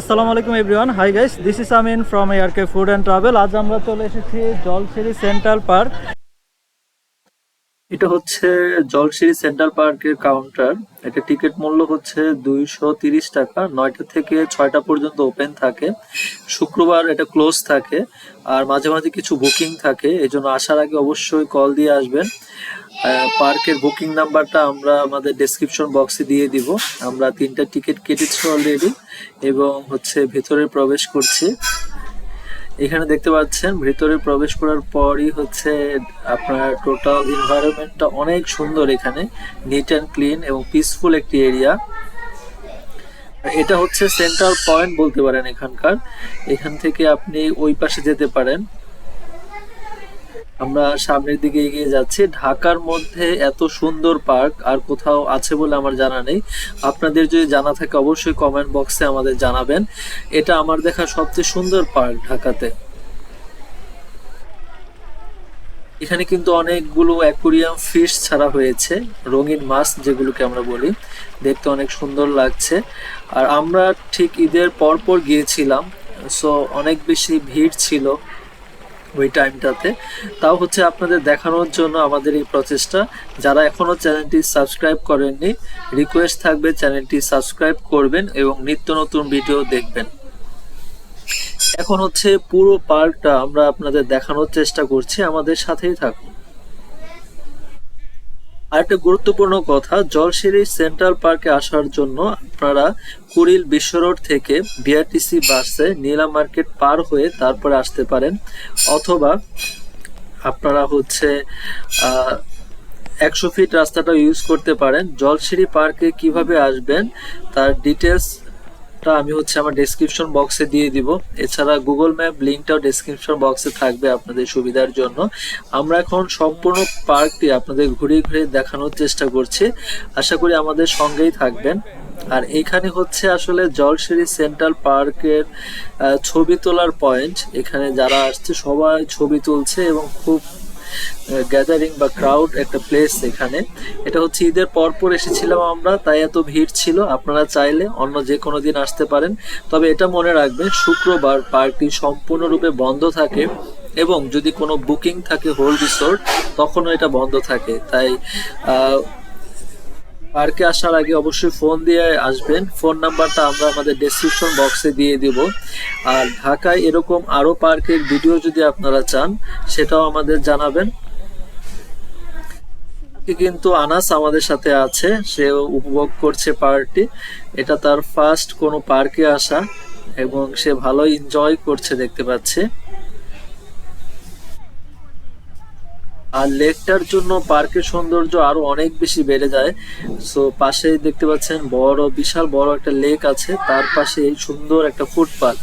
আসসালামু আলাইকুম everyone. Hi guys this is Amin from ARK food and travel আজ আমরা চলে এসেছি জলসিরি সেন্ট্রাল পার্ক এটা হচ্ছে জলসিরি সেন্ট্রাল পার্কের কাউন্টার এটা টিকিট মূল্য হচ্ছে দুইশো তিরিশ টাকা। নয়টা থেকে ছয়টা পর্যন্ত ওপেন থাকে। শুক্রবার এটা ক্লোজ থাকে। আর মাঝে মাঝে কিছু বুকিং থাকে। এই জন্য আসার আগে অবশ্যই কল দিয়ে আসবেন। পার্কের বুকিং নাম্বারটা আমরা আমাদের ডেসক্রিপশন বক্সে দিয়ে দিব। আমরা তিনটা টিকিট কেটেছি অলরেডি এবং হচ্ছে ভেতরে প্রবেশ করছি। এখানে দেখতে পাচ্ছেন, ভেতরে প্রবেশ করার পরই হচ্ছে আপনার টোটাল এনভায়রনমেন্টটা অনেক সুন্দর এখানে। নিট অ্যান্ড ক্লিন এবং পিসফুল একটি এরিয়া এটা হচ্ছে সেন্ট্রাল পয়েন্ট বলতে পারেন এখানকার। এখান থেকে আপনি ওই পাশে যেতে পারেন। আমরা সামনের দিকে এগিয়ে যাচ্ছি। ঢাকার মধ্যে এত সুন্দর পার্ক আর কোথাও আছে বলে আমার জানা নেই। আপনাদের যদি জানা থাকে অবশ্যই কমেন্ট বক্সে আমাদের জানাবেন। এটা আমার দেখা সবচেয়ে সুন্দর পার্ক ঢাকাতে। এখানে কিন্তু অনেকগুলো অ্যাকুরিয়াম ফিশ ছাড়া হয়েছে, রঙিন মাছ যেগুলোকে আমরা বলি। দেখতে অনেক সুন্দর লাগছে। আর আমরা ঠিক ঈদের পর পর গিয়েছিলাম সো অনেক বেশি ভিড় ছিল। ওই টাইমটাতে তাও হচ্ছে আপনাদের দেখানোর জন্য আমাদের এই প্রচেষ্টা। যারা এখনও চ্যানেলটি সাবস্ক্রাইব করেননি রিকোয়েস্ট থাকবে চ্যানেলটি সাবস্ক্রাইব করবেন এবং নিত্য নতুন ভিডিও দেখবেন। এখন হচ্ছে পুরো পার্কটা আমরা আপনাদের দেখানোর চেষ্টা করছি। আমাদের সাথেই থাকুন। আরেকটা গুরুত্বপূর্ণ কথা জলশিরি সেন্ট্রাল পার্কে আসার জন্য আপনারা কুড়িল বিশ্ব রোড থেকে বিআরটিসি বাসে নীলা মার্কেট পার হয়ে তারপরে আসতে পারেন। অথবা আপনারা হচ্ছে একশো ফিট রাস্তাটা ইউজ করতে পারেন। জলশিরি পার্কে কীভাবে আসবেন, তার ডিটেলস টা আমি হচ্ছে আমার ডেসক্রিপশন বক্সে দিয়ে দিব। এছাড়া গুগল ম্যাপ লিঙ্কটাও ডেসক্রিপশন বক্সে থাকবে আপনাদের সুবিধার জন্য। আমরা এখন সম্পূর্ণ পার্কটি আপনাদের ঘুরিয়ে ঘুরিয়ে দেখানোর চেষ্টা করছি। আশা করি আমাদের সঙ্গেই থাকবেন। আর এখানে হচ্ছে আসলে জলশিরি সেন্ট্রাল পার্কের ছবি তোলার পয়েন্ট এখানে যারা আসছে সবাই ছবি তুলছে এবং খুব গ্যাদারিং বা ক্রাউড একটা প্লেস এখানে। এটা হচ্ছে ঈদের পরপর এসেছিলাম আমরা, তাই এত ভিড় ছিল। আপনারা চাইলে অন্য যে কোনো দিন আসতে পারেন। তবে এটা মনে রাখবেন, শুক্রবার পার্কটি সম্পূর্ণরূপে বন্ধ থাকে এবং যদি কোনো বুকিং থাকে হোল রিসোর্ট তখনও এটা বন্ধ থাকে। তাই পার্কে আসার আগে অবশ্যই ফোন দিয়ে আসবেন। ফোন নাম্বারটা আমরা আমাদের ডেসক্রিপশন বক্সে দিয়ে দিব। আর ঢাকায় এরকম আরও পার্কের ভিডিও যদি আপনারা চান, সেটাও আমাদের জানাবেন। কিন্তু আনাস আমাদের সাথে আছে, সে উপভোগ করছে পার্কটি। এটা তার ফার্স্ট কোনো পার্কে আসা এবং সে ভালো এনজয় করছে দেখতে পাচ্ছে। আর লেকটার জন্য পার্কের সৌন্দর্য আরও অনেক বেশি বেড়ে যায়। সো পাশে দেখতে পাচ্ছেন বড়, বিশাল বড় একটা লেক আছে। তার পাশে সুন্দর একটা ফুটপাথ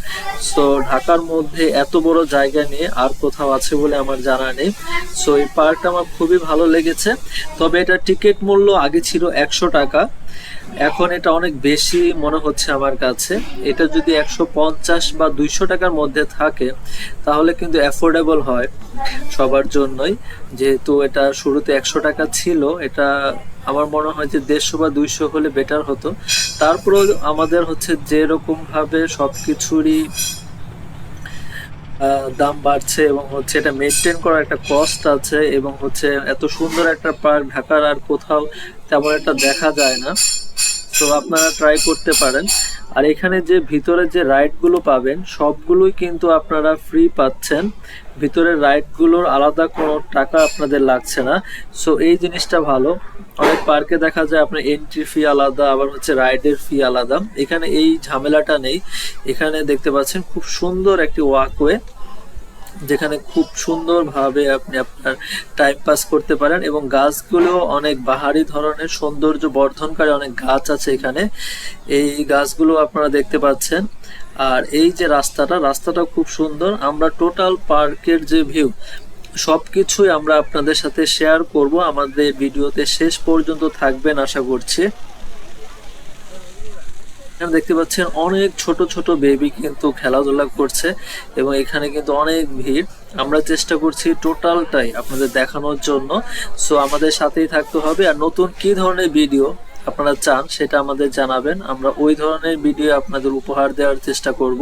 সো ঢাকার মধ্যে এত বড় জায়গা নিয়ে আর কোথাও আছে বলে আমার জানা নেই। সো এই পার্কটা আমার খুবই ভালো লেগেছে। তবে এটা টিকিট মূল্য আগে ছিল একশো টাকা। এখন এটা অনেক বেশি মনে হচ্ছে আমার কাছে। এটা যদি একশো পঞ্চাশ বা দুইশো টাকার মধ্যে থাকে তাহলে কিন্তু অ্যাফোর্ডেবল হয় সবার জন্যই। যেহেতু এটা শুরুতে একশো টাকা ছিল এটা আমার মনে হয় যে দেড়শো বা দুইশো হলে বেটার হতো। তারপরেও আমাদের হচ্ছে যেরকমভাবে সব সবকিছুরই আহ, দাম বাড়ছে এবং হচ্ছে এটা মেনটেন করার একটা কস্ট আছে এবং হচ্ছে এত সুন্দর একটা পার্ক ঢাকার আর কোথাও তেমন একটা দেখা যায় না। তো আপনারা ট্রাই করতে পারেন। আর এখানে যে ভিতরে যে রাইডগুলো পাবেন, সবগুলোই কিন্তু আপনারা ফ্রি পাচ্ছেন। ভিতরের রাইডগুলোর আলাদা কোনো টাকা আপনাদের লাগছে না। সো এই জিনিসটা ভালো। অনেক পার্কে দেখা যায় আপনার এন্ট্রি ফি আলাদা, আবার হচ্ছে রাইডের ফি আলাদা। এখানে এই ঝামেলাটা নেই। এখানে দেখতে পাচ্ছেন খুব সুন্দর একটি ওয়াকওয়ে যেখানে খুব সুন্দরভাবে আপনি আপনার টাইম পাস করতে পারেন এবং গাছগুলো অনেক বাহারি ধরনের সৌন্দর্য বর্ধনকারী অনেক গাছ আছে এখানে। এই গাছগুলো আপনারা দেখতে পাচ্ছেন। আর এই যে রাস্তাটা রাস্তাটা খুব সুন্দর। আমরা টোটাল পার্কের যে ভিউ সবকিছুই আমরা আপনাদের সাথে শেয়ার করব। আমাদের ভিডিওতে শেষ পর্যন্ত থাকবেন আশা করছি। দেখতে পাচ্ছেন অনেক ছোট ছোট বেবি কিন্তু খেলাধুলা করছে এবং এখানে কিন্তু অনেক ভিড়। আমরা চেষ্টা করছি টোটালটাই আপনাদের দেখানোর জন্য। সো আমাদের সাথেই থাকতে হবে। আর নতুন কি ধরনের ভিডিও আপনারা চান সেটা আমাদের জানাবেন। আমরা ওই ধরনের ভিডিও আপনাদের উপহার দেওয়ার চেষ্টা করব।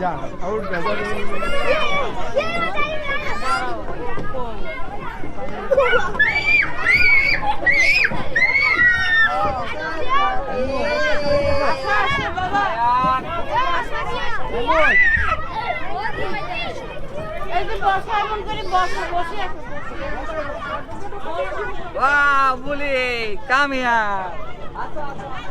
যা out Wow, bully, come here.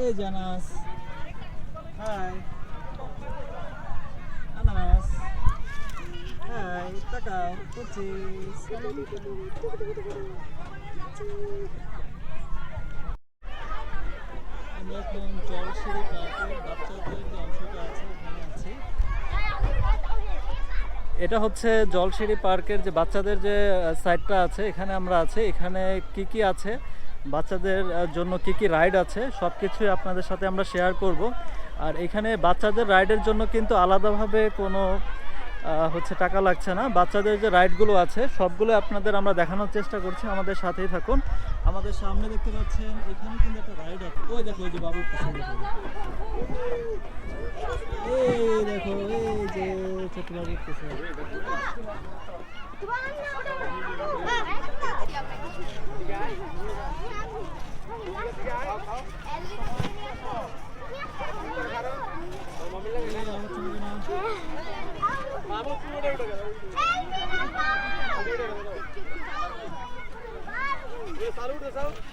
Hey, Jonas. Hi. আমরা এখন বাচ্চাদের যে অংশটা আছে ওখানে আছি এটা হচ্ছে জলসিঁড়ি পার্কের যে বাচ্চাদের যে সাইডটা আছে, এখানে আমরা আছি। এখানে কি কি আছে? বাচ্চাদের জন্য কি কি রাইড আছে? সব কিছুই আপনাদের সাথে আমরা শেয়ার করব। আর এখানে বাচ্চাদের রাইডের জন্য কিন্তু আলাদাভাবে কোনো হচ্ছে টাকা লাগছে না। বাচ্চাদের যে রাইডগুলো আছে, সবগুলো আপনাদের আমরা দেখানোর চেষ্টা করছি। আমাদের সাথেই থাকুন। আমাদের সামনে দেখতে পাচ্ছেন, এখানে কিন্তু একটা রাইড আছে। ওই দেখো ওই যে বাবুর এই দেখো, এই যে ছোট বাবুর এই আমার চলবে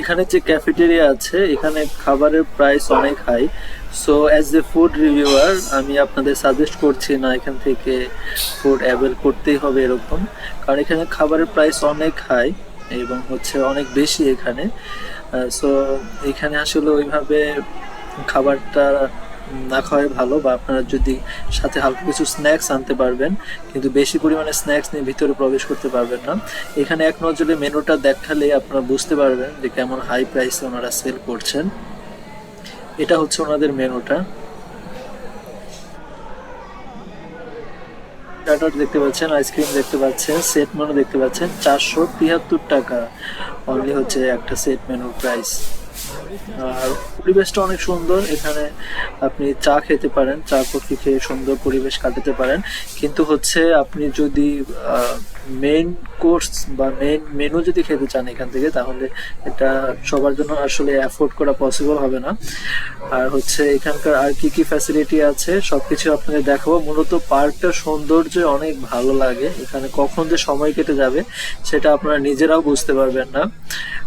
এখানে যে ক্যাফেটেরিয়া আছে এখানে খাবারের প্রাইস অনেক high so as a food reviewer আমি আপনাদের সাজেস্ট করছি না এখান থেকে ফুড অ্যাভেল করতেই হবে এরকম। কারণ এখানে খাবারের প্রাইস অনেক হাই এবং হচ্ছে অনেক বেশি এখানে। সো এখানে আসলে ওইভাবে খাবারটা না খাওয়াই ভালো বা আপনারা যদি সাথে হালকা কিছু স্ন্যাক্স আনতে পারবেন, কিন্তু বেশি পরিমাণে স্ন্যাক্স নিয়ে ভিতরে প্রবেশ করতে পারবেন না। এখানে এক নজরে মেনুটা দেখালে আপনারা বুঝতে পারবেন যে কেমন হাই প্রাইসে ওনারা সেল করছেন। এটা হচ্ছে ওনাদের মেনুটা। স্টার্টার দেখতে পাচ্ছেন আইসক্রিম দেখতে পাচ্ছেন সেট মেনু দেখতে পাচ্ছেন, চারশো তিয়াত্তর টাকা। অনলি হচ্ছে একটা সেট মেনুর প্রাইস আর পরিবেশটা অনেক সুন্দর। এখানে আপনি চা খেতে পারেন, চা কফি খেয়ে সুন্দর পরিবেশ কাটাতে পারেন। কিন্তু হচ্ছে আপনি যদি মেন কোর্স বা মেন মেনু যদি খেতে চান এখান থেকে, তাহলে এটা সবার জন্য আসলে অ্যাফোর্ড করা পসিবল হবে না। আর হচ্ছে এখানকার আর কি কি ফ্যাসিলিটি আছে, সবকিছু আপনাদের দেখাবো। মূলত পার্কটা সৌন্দর্য অনেক ভালো লাগে। এখানে কখন যে সময় কেটে যাবে, সেটা আপনারা নিজেরাও বুঝতে পারবেন না।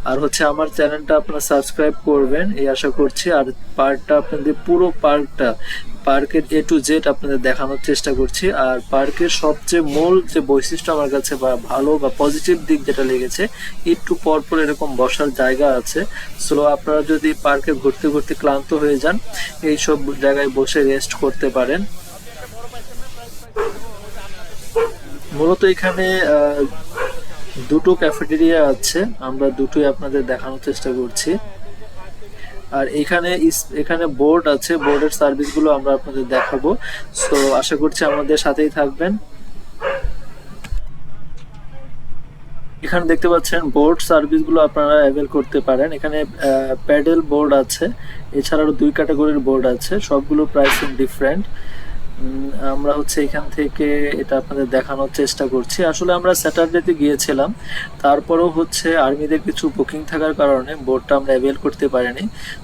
আর হচ্ছে আমার চ্যানেলটা আপনারা সাবস্ক্রাইব করবেন। এই আশা করছি আর পার্কটা আপনাদের পুরো পার্কটা, পার্কের এ টু জেড আপনাদের দেখানোর চেষ্টা করছি। আর পার্কের সবচেয়ে মূল যে বৈশিষ্ট্য আমার কাছে বা ভালো বা পজিটিভ দিক যেটা লেগেছে, একটু পর পর এরকম বসার জায়গা আছে। সো আপনারা যদি পার্কে ঘুরতে ঘুরতে ক্লান্ত হয়ে যান এই সব জায়গায় বসে রেস্ট করতে পারেন। মূলত এখানে দুটো ক্যাফেটেরিয়া আছে। আমরা দুটোই আপনাদের দেখানোর চেষ্টা করছি। আর এখানে এখানে বোর্ড আছে বোর্ডের সার্ভিসগুলো আমরা আপনাদের দেখাবো। তো আশা করছি আমাদের সাথেই থাকবেন। এখানে দেখতে পাচ্ছেন বোর্ড সার্ভিসগুলো আপনারা অ্যাভেল করতে পারেন। এখানে প্যাডেল বোর্ড আছে। এছাড়াও দুই ক্যাটাগরির বোর্ড আছে। সবগুলো প্রাইসিং ডিফারেন্ট আমরা হচ্ছে এখান থেকে এটা আপনাদের দেখানোর চেষ্টা করছি। আসলে আমরা স্যাটারডেতে গিয়েছিলাম, তারপরেও হচ্ছে আর্মিদের কিছু বুকিং থাকার কারণে বোর্ডটা আমরা অ্যাভেল করতে পারিনি।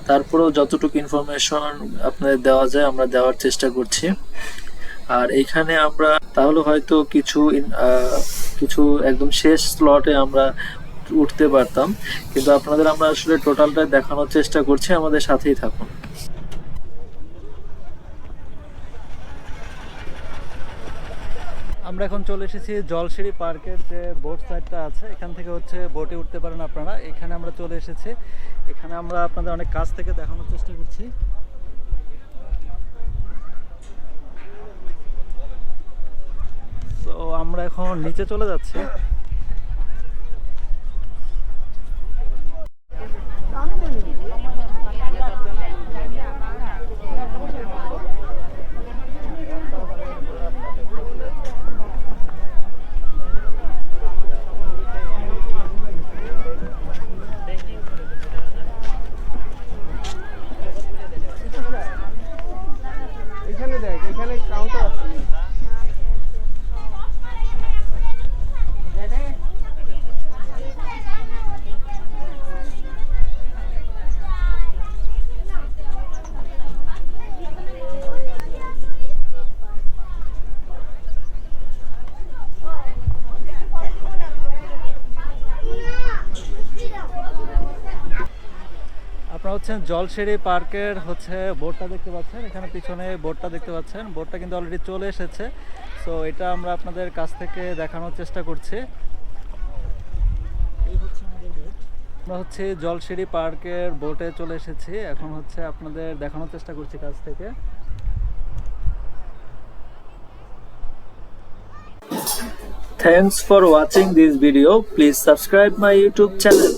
তারপরেও যতটুকু ইনফরমেশন আপনাদের দেওয়া যায় আমরা দেওয়ার চেষ্টা করছি। আর এখানে আমরা তাহলে হয়তো কিছু কিছু একদম শেষ স্লটে আমরা উঠতে পারতাম। কিন্তু আপনাদের আমরা আসলে টোটালটা দেখানোর চেষ্টা করছি, আমাদের সাথেই থাকুন। আমরা এখন চলে এসেছি জলসিঁড়ি পার্কের যে বোট সাইডটা আছে, এখান থেকে হচ্ছে বোটে উঠতে পারেন আপনারা। এখানে আমরা চলে এসেছি। এখানে আমরা আপনাদের অনেক কাছ থেকে দেখানোর চেষ্টা করছি। তো আমরা এখন নিচে চলে যাচ্ছি এখানে দেখ এখানে কাউন্টার আছে আপনারা হচ্ছেন জলসিঁড়ি পার্কের হচ্ছে বোর্ডটা দেখতে পাচ্ছেন। এখানে পিছনে বোর্ডটা দেখতে পাচ্ছেন। বোর্ডটা কিন্তু অলরেডি চলে এসেছে। সো এটা আমরা আপনাদের কাছ থেকে দেখানোর চেষ্টা করছি। এই হচ্ছে আমাদের বোট আমরা হচ্ছে জলসিঁড়ি পার্কের বোটে চলে এসেছি। এখন হচ্ছে আপনাদের দেখানোর চেষ্টা করছি কাছ থেকে। Thanks for watching this video. Please subscribe my YouTube channel.